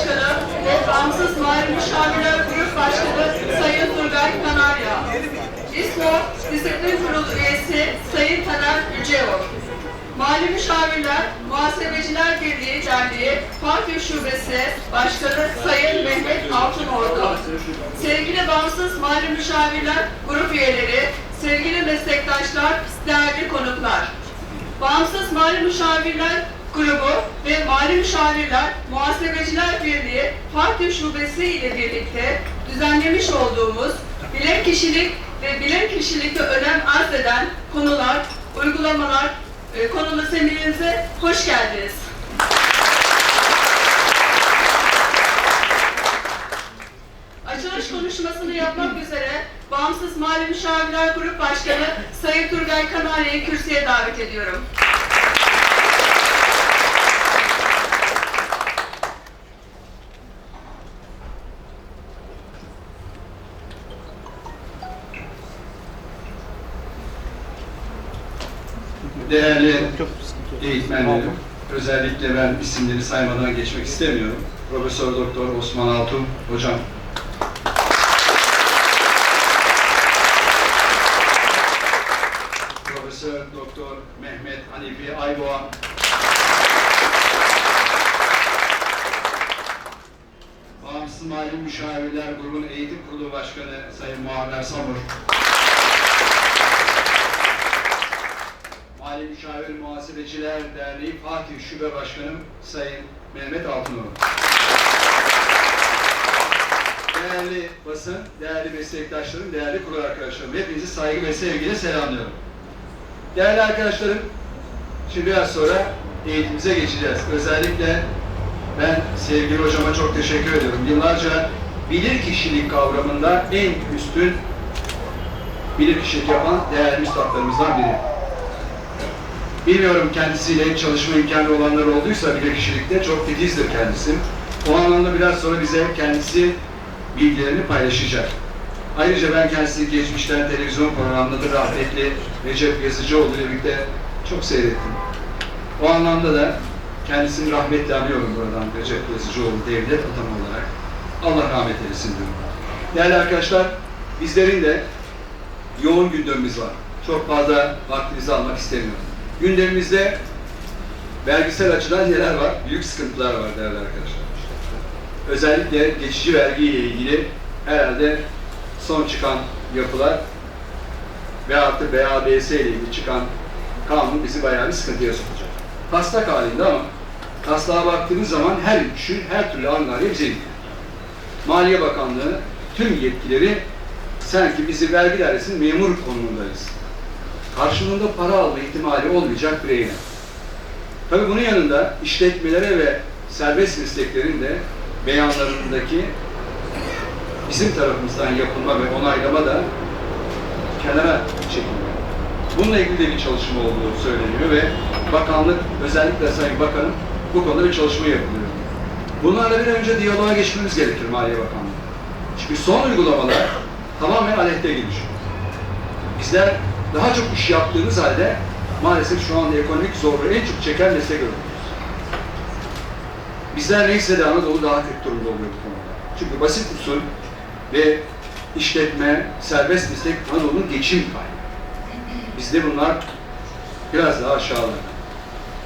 Başkanı ve Bağımsız Mali Müşavirler Grup Başkanı Sayın Turgay Kanarya. İSMO Disiplin Kurulu üyesi Sayın Taner Yüceoğlu. Mali Müşavirler Muhasebeciler Birliği Derneği Fatih Şubesi Başkanı Sayın Mehmet Altınordu. Sevgili Bağımsız Mali Müşavirler Grup üyeleri, sevgili meslektaşlar, değerli konuklar. Bağımsız Mali Müşavirler Grubu ve Mali Müşavirler Muhasebeciler Birliği Fatih Şubesi ile birlikte düzenlemiş olduğumuz bilen kişilik ve bilen kişilikte önem arz eden konular, uygulamalar e, konulu seminerimize hoş geldiniz. Açılış konuşmasını yapmak üzere Bağımsız Mali Müşavirler Grup Başkanı Sayın Turgay Kanarya'yı kürsüye davet ediyorum. Değerli eğitmenlerim, özellikle ben isimleri saymadan geçmek istemiyorum. Profesör Doktor Osman Altun hocam. Profesör Doktor Mehmet Hanifi Ayboğan. Bağımsız Mali Müşavirler Grubu'nun Eğitim Kurulu Başkanı Sayın Muammer Samur. Mali Müşavir Muhasebeciler Derneği Fatih Şube Başkanım Sayın Mehmet Altınoğlu. Değerli basın, değerli meslektaşlarım, değerli kurul arkadaşlarım, hepinizi saygı ve sevgiyle selamlıyorum. Değerli arkadaşlarım, şimdi biraz sonra eğitimimize geçeceğiz. Özellikle ben sevgili hocama çok teşekkür ediyorum. Yıllarca bilir kişilik kavramında en üstün bilir kişilik yapan değerli üstadlarımızdan biri. Bilmiyorum kendisiyle çalışma imkanı olanlar olduysa bile kişilikte çok titizdir kendisi. O anlamda biraz sonra bize kendisi bilgilerini paylaşacak. Ayrıca ben kendisini geçmişten televizyon programında da rahmetli Recep Yazıcıoğlu ile birlikte çok seyrettim. O anlamda da kendisini rahmetle anıyorum buradan Recep Yazıcıoğlu devlet adamı olarak. Allah rahmet eylesin diyorum. Değerli arkadaşlar, bizlerin de yoğun gündemimiz var. Çok fazla vaktinizi almak istemiyorum. Gündemimizde vergisel açıdan neler var? Büyük sıkıntılar var değerli arkadaşlar. Özellikle geçici vergi ile ilgili herhalde son çıkan yapılar ve artı BABS ile ilgili çıkan kanun bizi bayağı bir sıkıntıya sokacak. Taslak halinde ama taslağa baktığımız zaman her üçü, her türlü angarya bize gidiyor. Maliye Bakanlığı tüm yetkileri sanki bizi vergi dairesinin memur konumundayız karşılığında para alma ihtimali olmayacak bir eylem. Tabii bunun yanında işletmelere ve serbest mesleklerin de beyanlarındaki bizim tarafımızdan yapılma ve onaylama da kenara çekiliyor. Bununla ilgili de bir çalışma olduğu söyleniyor ve bakanlık, özellikle Sayın Bakanım bu konuda bir çalışma yapılıyor. Bunlarla bir önce diyaloğa geçmemiz gerekir Maliye Bakanlığı. Çünkü son uygulamalar tamamen aleyhte gelişiyor. Bizler daha çok iş yaptığımız halde maalesef şu anda ekonomik zorluğu en çok çeken meslek örgütüyüz. Bizler neyse de Anadolu daha kötü durumda oluyor bu konuda. Çünkü basit usul ve işletme, serbest meslek Anadolu'nun geçim kaynağı. Bizde bunlar biraz daha aşağılarda.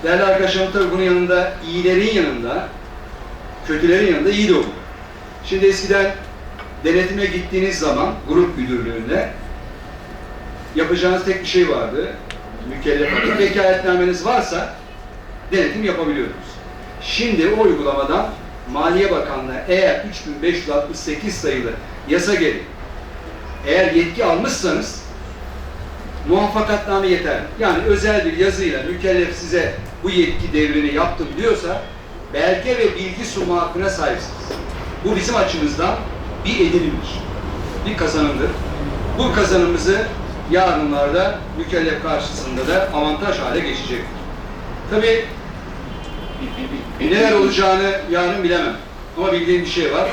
Değerli arkadaşlarım tabii bunun yanında iyilerin yanında, kötülerin yanında iyi de oluyor. Şimdi eskiden denetime gittiğiniz zaman grup müdürlüğünde yapacağınız tek bir şey vardı. Mükellef vekaletnameniz varsa denetim yapabiliyordunuz. Şimdi o uygulamadan Maliye Bakanlığı eğer 3568 sayılı yasa gereği eğer yetki almışsanız muvaffakatname yeter. Yani özel bir yazıyla mükellef size bu yetki devrini yaptım diyorsa belge ve bilgi sunma hakkına sahipsiniz. Bu bizim açımızdan bir edinimdir. Bir kazanımdır. Bu kazanımızı yarınlarda mükellef karşısında da avantaj hale geçecektir. Tabi neler olacağını yarın bilemem. Ama bildiğim bir şey var.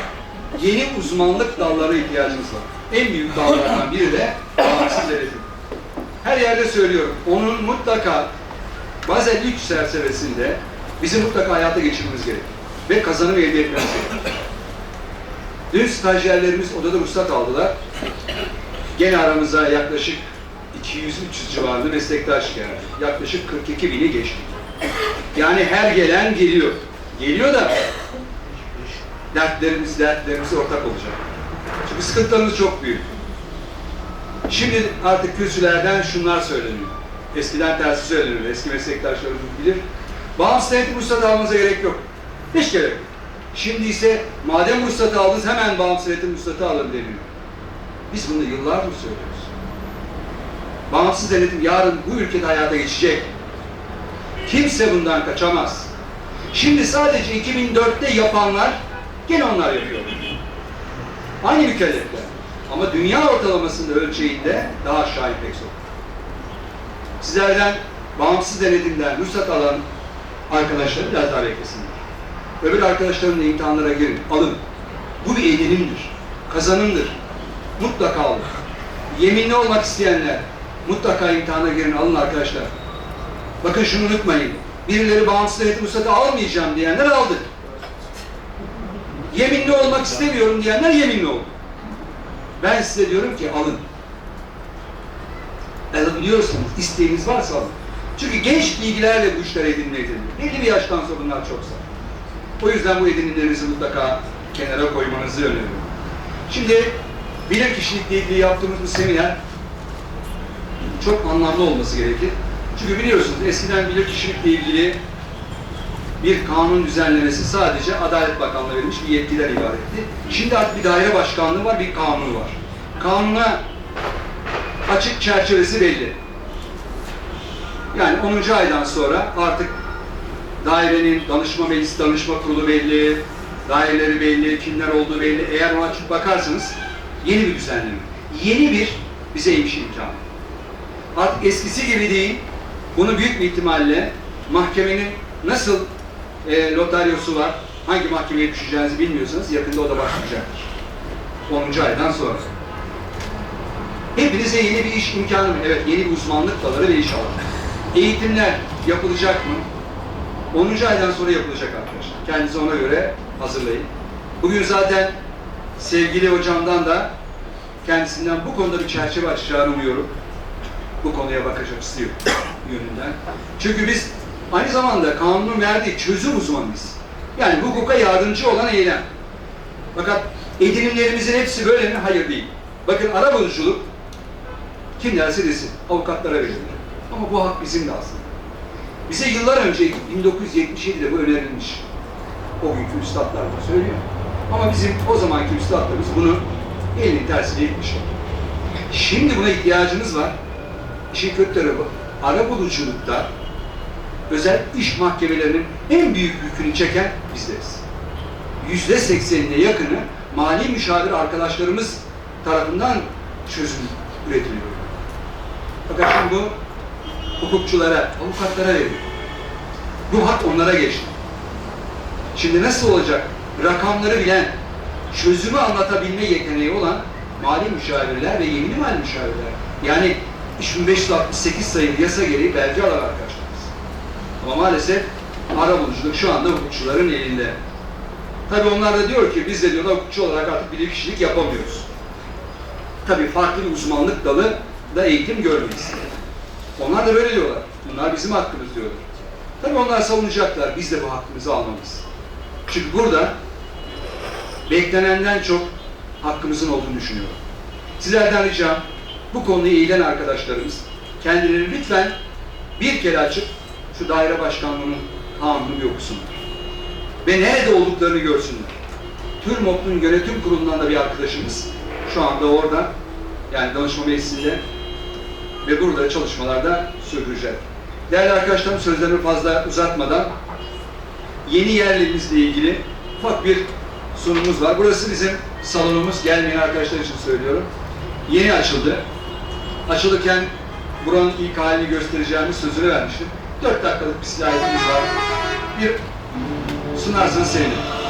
Yeni uzmanlık dallara ihtiyacımız var. En büyük dallardan biri de bağımsız denetim. Her yerde söylüyorum. Onun mutlaka bazen lüks çerçevesinde bizim mutlaka hayata geçirmemiz gerekir. ve kazanım elde etmemiz gerekiyor. Dün stajyerlerimiz odada ruhsat aldılar. Gene aramıza yaklaşık 200-300 civarında meslektaş geldi. Yaklaşık 42 bini geçtik. Yani her gelen geliyor. Geliyor da dertlerimiz dertlerimize ortak olacak. Çünkü sıkıntılarımız çok büyük. Şimdi artık kürsülerden şunlar söyleniyor. Eskiden tersi söylenir. Eski meslektaşlarımız bilir. Bağımsız denetim ruhsatı almanıza gerek yok. Hiç gerek yok. Şimdi ise madem ruhsatı aldınız hemen bağımsız denetim ruhsatı alın deniyor. Biz bunu yıllardır söylüyoruz. Bağımsız denetim yarın bu ülkede hayata geçecek. Kimse bundan kaçamaz. Şimdi sadece 2004'te yapanlar gene onlar yapıyor. Aynı mükellefler. Ama dünya ortalamasında ölçeğinde daha aşağı inmek zor. Sizlerden bağımsız denetimden ruhsat alan arkadaşlar biraz daha beklesinler. Öbür arkadaşların da imtihanlara girin, alın. Bu bir edinimdir, kazanımdır. Mutlaka alın. Yeminli olmak isteyenler mutlaka imtihana girin, alın arkadaşlar. Bakın şunu unutmayın. Birileri bağımsız denetim ruhsatı almayacağım diyenler aldı. Yeminli olmak istemiyorum diyenler yeminli oldu. Ben size diyorum ki alın. Alabiliyorsanız, isteğiniz varsa alın. Çünkü genç bilgilerle bu işler edinme edinilir. Belli bir yaştan sonra bunlar çok zor. O yüzden bu edinimlerinizi mutlaka kenara koymanızı öneriyorum. Şimdi bilir kişilikle ilgili yaptığımız bu seminer çok anlamlı olması gerekir. Çünkü biliyorsunuz eskiden bilir kişilikle ilgili bir kanun düzenlemesi sadece Adalet Bakanlığı'na verilmiş bir yetkiler ibaretti. Şimdi artık bir daire başkanlığı var, bir kanun var. Kanuna açık çerçevesi belli. Yani 10. aydan sonra artık dairenin danışma meclisi, danışma kurulu belli, daireleri belli, kimler olduğu belli. Eğer ona açık bakarsanız yeni bir düzenleme. Yeni bir bize imiş imkanı. Artık eskisi gibi değil. Bunu büyük bir ihtimalle mahkemenin nasıl e, notaryosu var, hangi mahkemeye düşeceğinizi bilmiyorsanız yakında o da başlayacaktır. 10. aydan sonra. Hepinize yeni bir iş imkanı mı? Evet, yeni bir uzmanlık dalları ve iş alanı. Eğitimler yapılacak mı? 10. aydan sonra yapılacak arkadaşlar. Kendinizi ona göre hazırlayın. Bugün zaten sevgili hocamdan da kendisinden bu konuda bir çerçeve açacağını umuyorum. Bu konuya bakacak istiyor yönünden. Çünkü biz aynı zamanda kanunun verdiği çözüm uzmanıyız. Yani hukuka yardımcı olan eylem. Fakat edinimlerimizin hepsi böyle mi? Hayır değil. Bakın arabuluculuk kim derse desin avukatlara verilir. Ama bu hak bizim de aslında. Bize yıllar önce 1977'de bu önerilmiş. O günkü üstadlar da söylüyor. Ama bizim o zamanki üstadlarımız bunu elinin tersiyle itmişler. Şimdi buna ihtiyacımız var. İşin kötü tarafı arabuluculukta özel iş mahkemelerinin en büyük yükünü çeken bizleriz. Yüzde seksenine yakını mali müşavir arkadaşlarımız tarafından çözüm üretiliyor. Fakat şimdi bu hukukçulara, avukatlara veriliyor. Bu hak onlara geçti. Şimdi nasıl olacak? Rakamları bilen, çözümü anlatabilme yeteneği olan mali müşavirler ve yeminli mali müşavirler. Yani 3568 sayılı yasa gereği belge alan arkadaşlarımız. Ama maalesef arabuluculuk şu anda hukukçuların elinde. Tabi onlar da diyor ki biz de diyorlar hukukçu olarak artık bilirkişilik yapamıyoruz. Tabi farklı bir uzmanlık dalı da eğitim görmeyiz. Onlar da böyle diyorlar. Bunlar bizim hakkımız diyorlar. Tabi onlar savunacaklar. Biz de bu hakkımızı almalıyız. Çünkü burada beklenenden çok hakkımızın olduğunu düşünüyorum. Sizlerden ricam bu konuyu eğilen arkadaşlarımız kendilerini lütfen bir kere açıp şu daire başkanlığının kanunu bir okusunlar. Ve nerede olduklarını görsünler. TÜRMOP'un yönetim kurulundan da bir arkadaşımız şu anda orada yani danışma meclisinde ve burada çalışmalarda sürdürecek. Değerli arkadaşlarım sözlerimi fazla uzatmadan yeni yerlerimizle ilgili ufak bir sunumumuz var. Burası bizim salonumuz. Gelmeyen arkadaşlar için söylüyorum. Yeni açıldı. Açılırken buranın ilk halini göstereceğimiz sözünü vermiştim. 4 dakikalık bir slaytımız var. Bir sunarsanız sevinirim.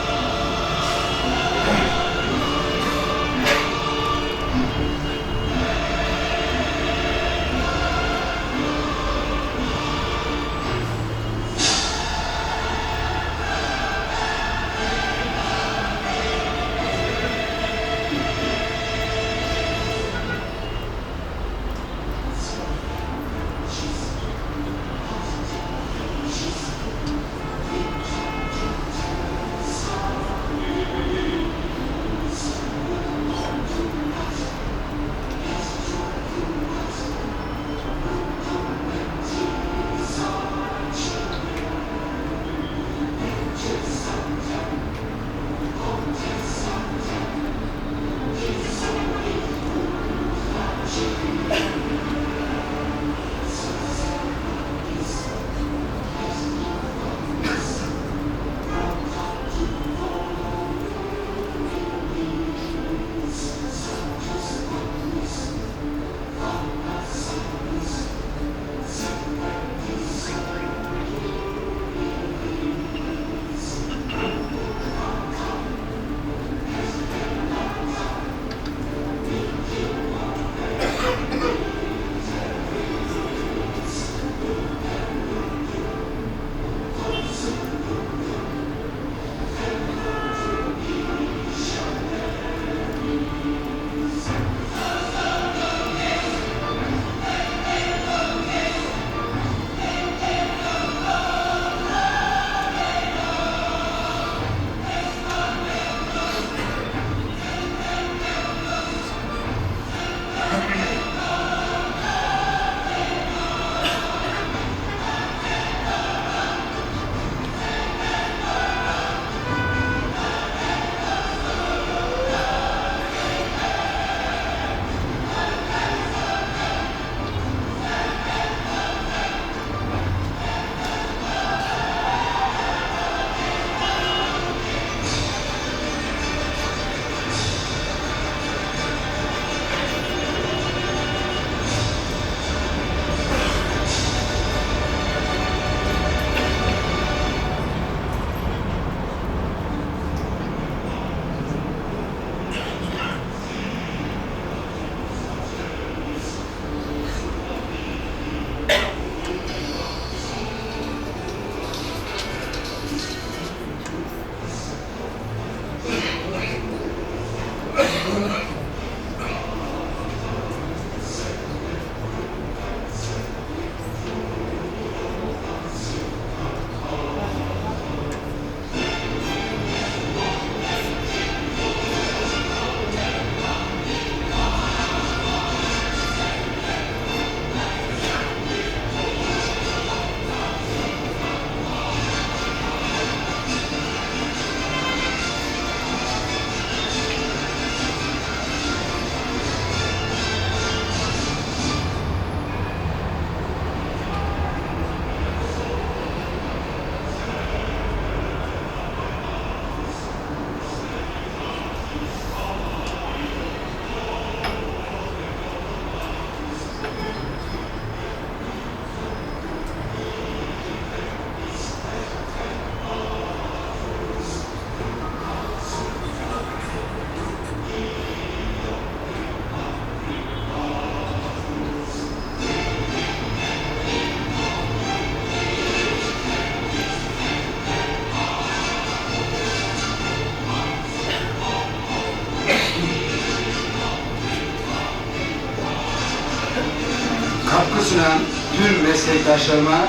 Katkı sunan tüm meslektaşlarıma,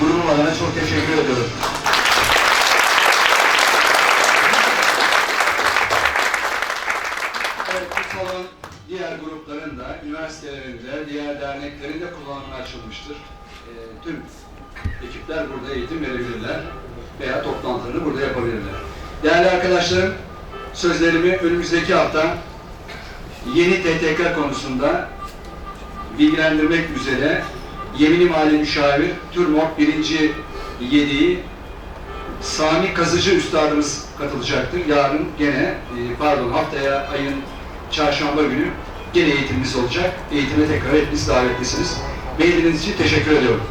grubum adına çok teşekkür ediyorum. Evet, bu salon diğer grupların da, üniversitelerin diğer derneklerin de kullanımına açılmıştır. Ee, tüm ekipler burada eğitim verebilirler veya toplantılarını burada yapabilirler. Değerli arkadaşlarım, sözlerimi önümüzdeki hafta yeni TTK konusunda bilgilendirmek üzere Yemini Mali Müşavir TÜRMOK 1. Yediği Sami Kazıcı Üstadımız katılacaktır. Yarın gene, e, pardon haftaya ayın çarşamba günü gene eğitimimiz olacak. Eğitime tekrar hepiniz davetlisiniz. Beğendiğiniz için teşekkür ediyorum.